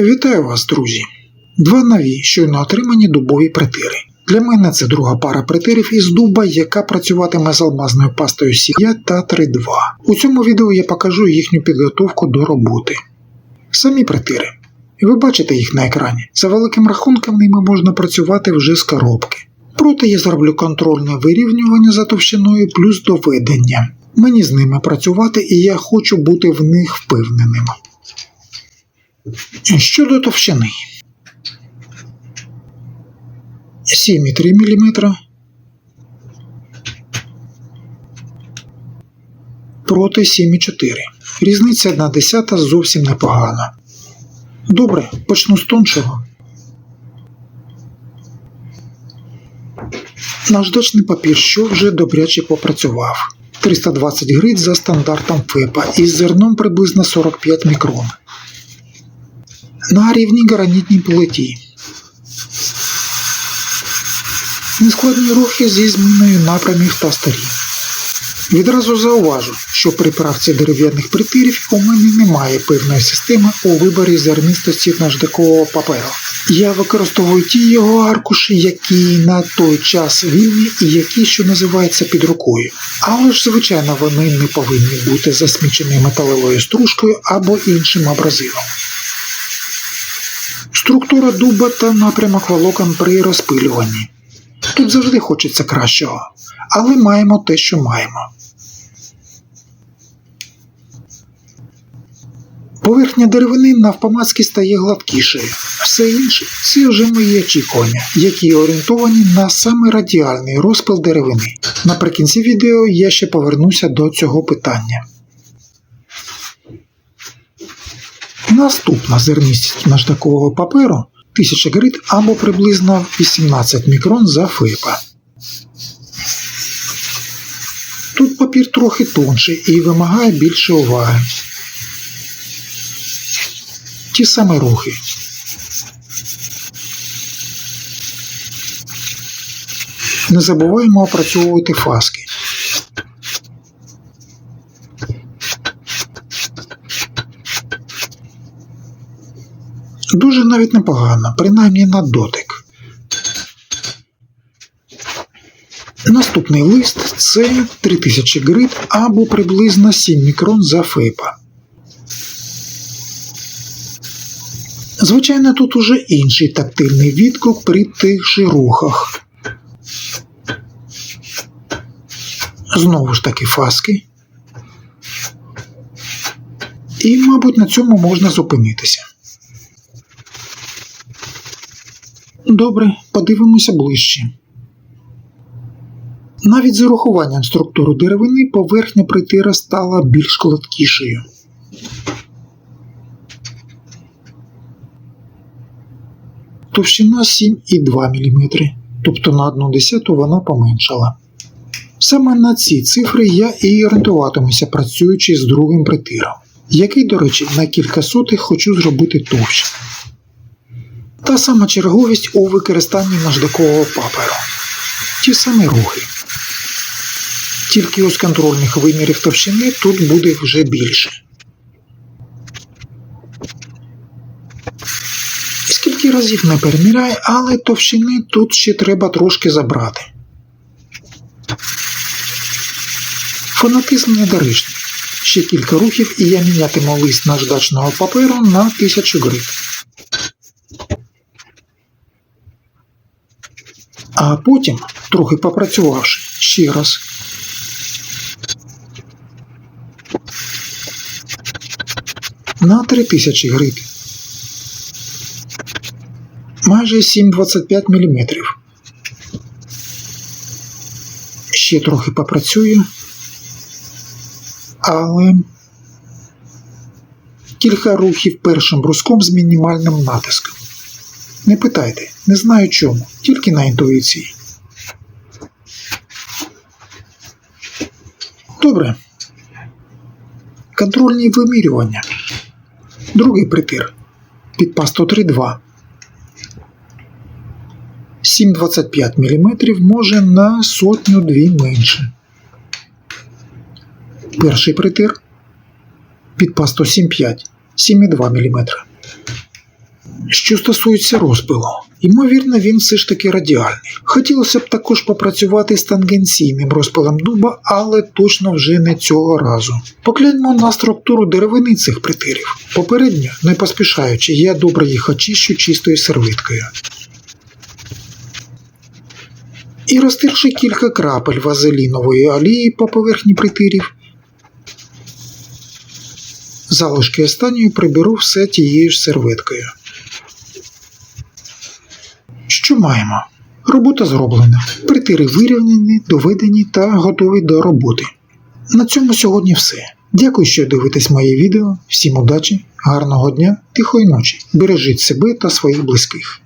Вітаю вас, друзі! Два нові, щойно отримані дубові притири. Для мене це друга пара притирів із дуба, яка працюватиме з алмазною пастою Сія та 3.2. У цьому відео я покажу їхню підготовку до роботи. Самі притири. Ви бачите їх на екрані. За великим рахунком ними можна працювати вже з коробки. Проте я зроблю контрольне вирівнювання за товщиною плюс доведення. Мені з ними працювати і я хочу бути в них впевненим. Щодо товщини 7,3 мм проти 7,4. Різниця на десята зовсім непогана. Добре, почну з тоншого. Наждачний папір, що вже добряче попрацював. 320 грит за стандартом ФЕПа із зерном приблизно 45 мікрон. На рівній гранітній плиті. Нескладні рухи зі зміною напрямів та сторін. Відразу зауважу, що при правці дерев'яних притирів у мене немає певної системи у виборі зернистості наждакового паперу. Я використовую ті його аркуші, які на той час вільні і які, що називається, під рукою. Але ж, звичайно, вони не повинні бути засмічені металевою стружкою або іншим абразивом. Структура дуба та напрямок волокон при розпилюванні. Тут завжди хочеться кращого, але маємо те, що маємо. Поверхня деревини навпомацьки стає гладкішою. Все інше це вже мої очікування, які орієнтовані на саме радіальний розпил деревини. Наприкінці відео я ще повернуся до цього питання. Наступна зернистість наждакового паперу 1000 грит або приблизно 18 мікрон за ФЕПа. Тут папір трохи тонший і вимагає більше уваги. Ті самі рухи. Не забуваємо опрацьовувати фаски. Дуже навіть непогано, принаймні на дотик. Наступний лист це 3000 грит або приблизно 7 мікрон за фейпа. Звичайно, тут уже інший тактильний відгук при тих же рухах. Знову ж таки фаски. І, мабуть, на цьому можна зупинитися. Добре, подивимося ближче. Навіть з урахуванням структури деревини поверхня притира стала більш гладкішою. Товщина 7,2 мм, тобто на 1 десяту вона поменшала. Саме на ці цифри я і орієнтуватимуся, працюючи з другим притиром, який, до речі, на кілька сотих хочу зробити товще. Та сама черговість у використанні наждакового паперу. Ті самі рухи. Тільки ось контрольних вимірів товщини тут буде вже більше. Скільки разів не переміряй, але товщини тут ще треба трошки забрати. Фанатизм недоречний. Ще кілька рухів і я мінятиму лист наждачного паперу на 1000 грит. А потім, трохи попрацювавши ще раз, на 3000 грит. Майже 7,25 мм. Ще трохи попрацюю, але кілька рухів першим бруском з мінімальним натиском. Не питайте, не знаю чому, тільки на інтуїції. Добре. Контрольні вимірювання. Другий притир. Під пасту 3.2. 7,25 мм може на сотню дві менше. Перший притир. Під пасту 7,5. 7,2 мм. Що стосується розпилу, ймовірно, він все ж таки радіальний. Хотілося б також попрацювати з тангенційним розпилом дуба, але точно вже не цього разу. Погляньмо на структуру деревини цих притирів. Попередньо, не поспішаючи, я добре їх очищу чистою сервиткою. І розтерши кілька крапель вазелінової олії по поверхні притирів, залишки останньої приберу все тією ж серветкою. Що маємо? Робота зроблена. Притири вирівняні, доведені та готові до роботи. На цьому сьогодні все. Дякую, що дивитесь моє відео. Всім удачі, гарного дня, тихої ночі. Бережіть себе та своїх близьких.